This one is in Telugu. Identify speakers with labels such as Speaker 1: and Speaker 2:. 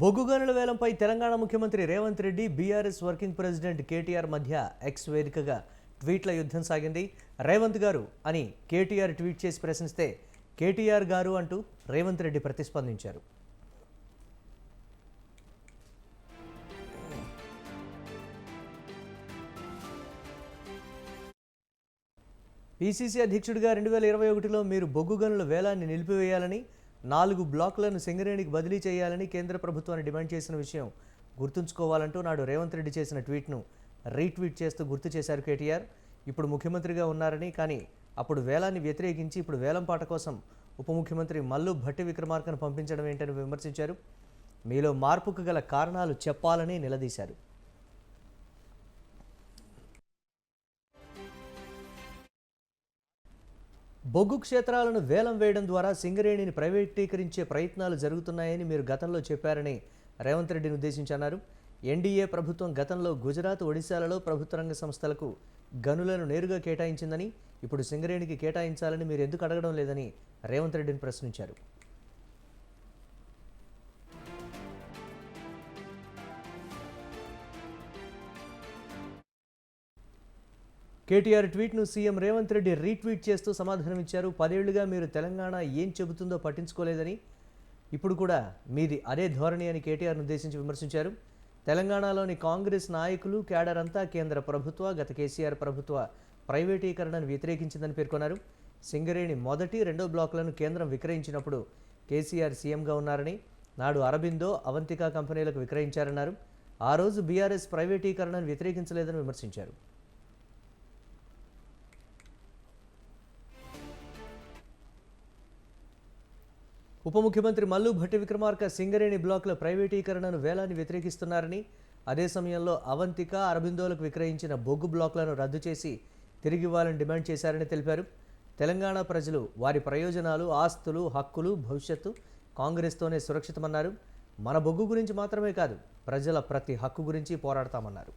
Speaker 1: బొగ్గు గనుల వేలంపై తెలంగాణ ముఖ్యమంత్రి Revanth Reddy BRS working president KTR మధ్య ఎక్స్ వేదికగా ట్వీట్ల యుద్ధం సాగింది. రేవంత్ గారు అని కేటీఆర్ ట్వీట్ చేసి ప్రశ్నిస్తే కేటీఆర్ గారు అంటూ రేవంత్ రెడ్డి ప్రతిస్పందించారు. పీసీసీ అధ్యక్షుడిగా రెండు వేల ఇరవై ఒకటిలో మీరు బొగ్గు గనుల వేలాన్ని నిలిపివేయాలని నాలుగు బ్లాకులను సింగరేణికి బదిలీ చేయాలని కేంద్ర ప్రభుత్వాన్ని డిమాండ్ చేసిన విషయం గుర్తుంచుకోవాలంటూ నాడు రేవంత్ రెడ్డి చేసిన ట్వీట్ను రీట్వీట్ చేస్తూ గుర్తు చేశారు కేటీఆర్. ఇప్పుడు ముఖ్యమంత్రిగా ఉన్నారని కానీ అప్పుడు వేలాన్ని వ్యతిరేకించి ఇప్పుడు వేలం పాట కోసం ఉప ముఖ్యమంత్రి మల్లు భట్టి విక్రమార్కను పంపించడం ఏంటని విమర్శించారు. మీలో మార్పుకు గల కారణాలు చెప్పాలని నిలదీశారు. బొగ్గు క్షేత్రాలను వేలం వేయడం ద్వారా సింగరేణిని ప్రైవేటీకరించే ప్రయత్నాలు జరుగుతున్నాయని మీరు గతంలో చెప్పారని రేవంత్ రెడ్డిని ఉద్దేశించి అన్నారు. ఎన్డీఏ ప్రభుత్వం గతంలో గుజరాత్ ఒడిశాలలో ప్రభుత్వ రంగ సంస్థలకు గనులను నేరుగా కేటాయించిందని ఇప్పుడు సింగరేణికి కేటాయించాలని మీరు ఎందుకు అడగడం లేదని రేవంత్ రెడ్డిని ప్రశ్నించారు. కేటీఆర్ ట్వీట్ను సీఎం రేవంత్ రెడ్డి రీట్వీట్ చేస్తూ సమాధానం ఇచ్చారు. పదేళ్ళుగా మీరు తెలంగాణ ఏం చెబుతుందో పట్టించుకోలేదని ఇప్పుడు కూడా మీది అదే ధోరణి అని కేటీఆర్ను ఉద్దేశించి విమర్శించారు. తెలంగాణలోని కాంగ్రెస్ నాయకులు కేడర్ అంతా కేంద్ర ప్రభుత్వ గత కేసీఆర్ ప్రభుత్వ ప్రైవేటీకరణను వ్యతిరేకించిందని పేర్కొన్నారు. సింగరేణి మొదటి రెండో బ్లాకులను కేంద్రం విక్రయించినప్పుడు కేసీఆర్ సీఎంగా ఉన్నారని నాడు అరబిందో అవంతికా కంపెనీలకు విక్రయించారన్నారు. ఆ రోజు బీఆర్ఎస్ ప్రైవేటీకరణను వ్యతిరేకించలేదని విమర్శించారు. ఉప ముఖ్యమంత్రి మల్లు భట్టి విక్రమార్క సింగరేణి బ్లాకుల ప్రైవేటీకరణను వేలాన్ని వ్యతిరేకిస్తున్నారని అదే సమయంలో అవంతిక అరబిందోలకు విక్రయించిన బొగ్గు బ్లాకులను రద్దు చేసి తిరిగి ఇవ్వాలని డిమాండ్ చేశారని తెలిపారు. తెలంగాణ ప్రజలు వారి ప్రయోజనాలు ఆస్తులు హక్కులు భవిష్యత్తు కాంగ్రెస్తోనే సురక్షితమన్నారు. మన బొగ్గు గురించి మాత్రమే కాదు ప్రజల ప్రతి హక్కు గురించి పోరాడతామన్నారు.